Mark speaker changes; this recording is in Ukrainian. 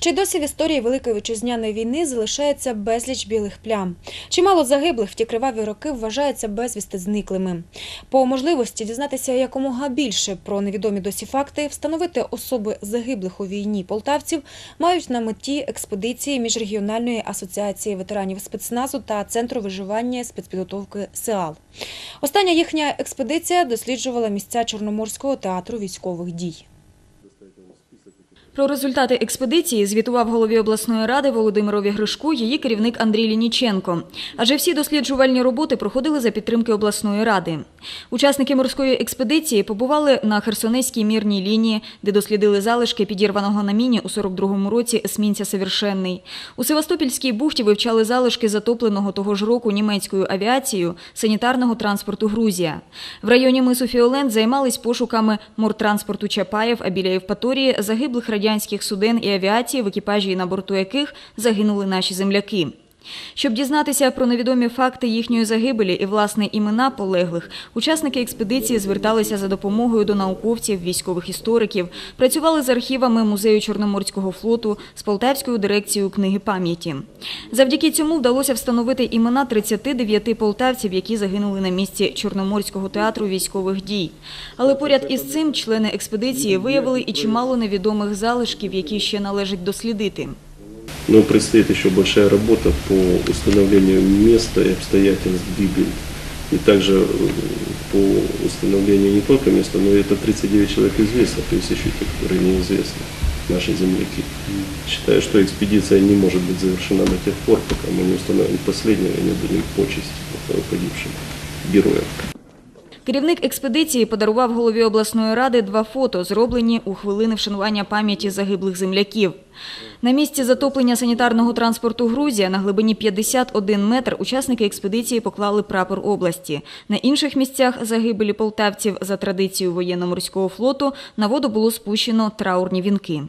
Speaker 1: Ще й досі в історії Великої вітчизняної війни залишається безліч білих плям. Чимало загиблих в ті криваві роки вважаються безвісти зниклими. По можливості дізнатися якомога більше про невідомі досі факти, встановити особи загиблих у війні полтавців мають на меті експедиції міжрегіональної асоціації ветеранів спецназу та центру виживання спецпідготовки СЕАЛ. Остання їхня експедиція досліджувала місця Чорноморського театру військових дій.
Speaker 2: Про результати експедиції звітував голові обласної ради Володимирові Гришку її керівник Андрій Лініченко. Адже всі досліджувальні роботи проходили за підтримки обласної ради. Учасники морської експедиції побували на Херсонезькій мірній лінії, де дослідили залишки підірваного на міні у 42-му році есмінця «Совершенний». У Севастопільській бухті вивчали залишки затопленого того ж року німецькою авіацією санітарного транспорту «Грузія». В районі мису Фіолент займались пошуками мортранспорту Чапаєв, а біля Євпаторії загиблих радянських суден і авіації, в екіпажі і на борту яких загинули наші земляки. Щоб дізнатися про невідомі факти їхньої загибелі і власне імена полеглих, учасники експедиції зверталися за допомогою до науковців, військових істориків, працювали з архівами музею Чорноморського флоту, з Полтавською дирекцією книги пам'яті. Завдяки цьому вдалося встановити імена 39 полтавців, які загинули на місці Чорноморського театру військових дій. Але поряд із цим члени експедиції виявили і чимало невідомих залишків, які ще належить дослідити.
Speaker 3: Но предстоит еще большая работа по установлению места и обстоятельств гибели. И также э, по установлению не только места, но и это 39 человек известно, то есть еще те, которые неизвестны, наши земляки. Считаю, что экспедиция не может быть завершена до тех пор, пока мы не установим последнего и не дадим почесть погибшим героям.
Speaker 2: Керівник експедиції подарував голові обласної ради два фото, зроблені у хвилини вшанування пам'яті загиблих земляків. На місці затоплення санітарного транспорту Грузія на глибині 51 метр учасники експедиції поклали прапор області. На інших місцях загибелі полтавців за традицією воєнно-морського флоту на воду було спущено траурні вінки.